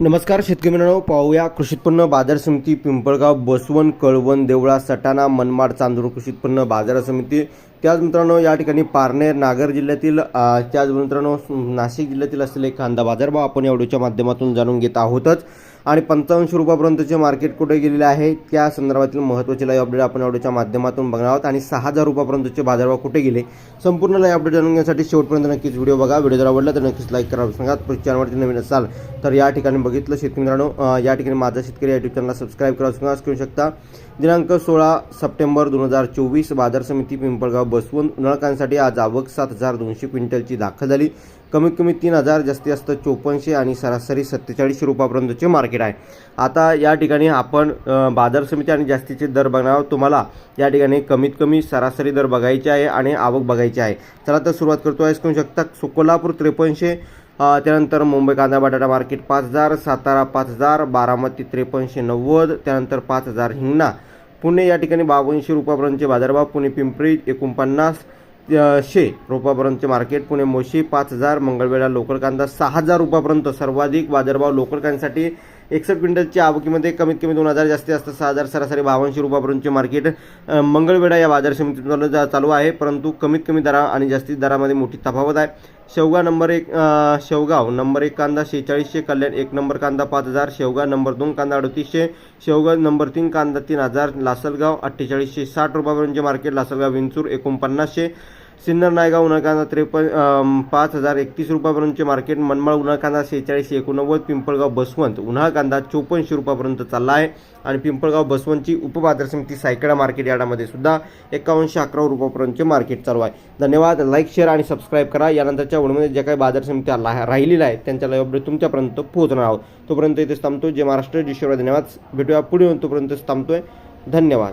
नमस्कार शेतकरी मित्रांनो पाहूया कृषी उत्पन्न बाजार समिती पिंपळगाव बसवण कळवण देवळा सटाणा मनमाड चांदूर कृषी उत्पन्न बाजार समिती त्याच मित्रांनो या ठिकाणी पारनेर नागर जिल्ह्यातील त्याच मित्रांनो नाशिक जिल्ह्यातील असलेले कांदा बाजारभाव आपण या व्हिडिओच्या माध्यमातून जाणून घेत आहोतच. आणि पंचावन्नशे रुपयापर्यंतचे मार्केट कुठे गेलेले आहे त्या संदर्भातील महत्त्वाचे लाईव्ह अपडेट आपण या व्हिडिओच्या माध्यमातून बघणार आहोत. आणि सहा हजार रुपयापर्यंतचे बाजारभाव कुठे गेले संपूर्ण लाईव्ह अपडेट जाणून घेण्यासाठी शेवटपर्यंत नक्कीच व्हिडिओ बघा. व्हिडिओ जर आवडला तर नक्कीच लाईक करा. सांगा चॅनलवरती नवीन असाल तर या ठिकाणी बघितलं शेतकरी मित्रांनो या ठिकाणी माझा शेतकरी या चॅनलला सबस्क्राईब करा. सांगा करू शकता. दिनांक सोळा सप्टेंबर दोन हजार चोवीस बाजार समिती पिंपळगाव बसवून उन्हाळकांसाठी आज आवक सात हजार दोनशे क्विंटलची दाखल झाली. कमीत कमी तीन हजार जास्तीत जास्त चोपन्नशे आणि सरासरी सत्तेचाळीसशे रुपयापर्यंतचे मार्केट आहे. आता या ठिकाणी आपण बाजार समिती आणि जास्तीचे दर बघणार तुम्हाला या ठिकाणी कमीत कमी सरासरी दर बघायचे आहे आणि आवक बघायची आहे. चला तर सुरुवात करतो. आहे करू शकता सो कोल्हापूर त्रेपन्नशे त्यानंतर मुंबई कांदा बटाटा मार्केट पाच हजार सातारा पाच हजार बारामती त्रेपन्नशे नव्वद त्यानंतर पाच हजार हिंगणा. पुणे या ठिकाणी बावनशे रुपयापर्यंतचे बाजारभाव पुणे पिंपरी एकोणपन्नास शे रुपयापर्यंतचे मार्केट पुणे मोशी पाच हजार मंगळवेढा लोकल कांदा सहा हजार रुपयापर्यंत. सर्वाधिक बाजारभाव लोकल कांद्यासाठी. एकसष्ट क्विंटलच्या आवकीमध्ये कमीत कमी दोन हजार जास्तीत जास्त सहा हजार सरासरी बावनशे रुपयापर्यंतचे मार्केट मंगळवेढा या बाजार समितीतून चालू जा- चालू आहे. परंतु कमीत कमी दरा आणि जास्तीत दरामध्ये मोठी तफावत आहे. शेवगा नंबर एक शेवगाव. नंबर एक कांदा शेहेचाळीसशे कल्याण एक नंबर कांदा पाच हजार शेवगा नंबर दोन कांदा अडतीसशे शेवगा नंबर तीन कांदा तीन हजार लासलगाव अठ्ठेचाळीसशे साठ रुपयापर्यंतचे मार्केट लासलगाव विंचूर एकोणपन्नासशे. सिन्नर नायगाव उन्हा कांदा त्रेपन्न पाच हजार एकतीस रुपयापर्यंतचे मार्केट मनमाळ उन्हा कांदा शेहेचाळीसशे एकोणनव्वद पिंपळगाव बसवंत उन्हाळ कांदा चोपन्नशे रुपयापर्यंत चालला आहे. आणि पिंपळगाव बसवंतची उपबाजार समिती सायकडा मार्केट यार्डामध्ये सुद्धा एकावन्नशे अकरा रुपयापर्यंतचे मार्केट चालू आहे. धन्यवाद. लाईक शेअर आणि सबस्क्राईब करा. यानंतरच्या वडमध्ये ज्या काही बाजार समिती ला- राहिलेल्या आहेत त्यांच्या लाईव्ह अपडेट तुमच्यापर्यंत पोहोचणार आहोत. तोपर्यंत इथेच थांबतो. जे महाराष्ट्र. जी धन्यवाद. भेटूया पुढे तोपर्यंत थांबतोय. धन्यवाद.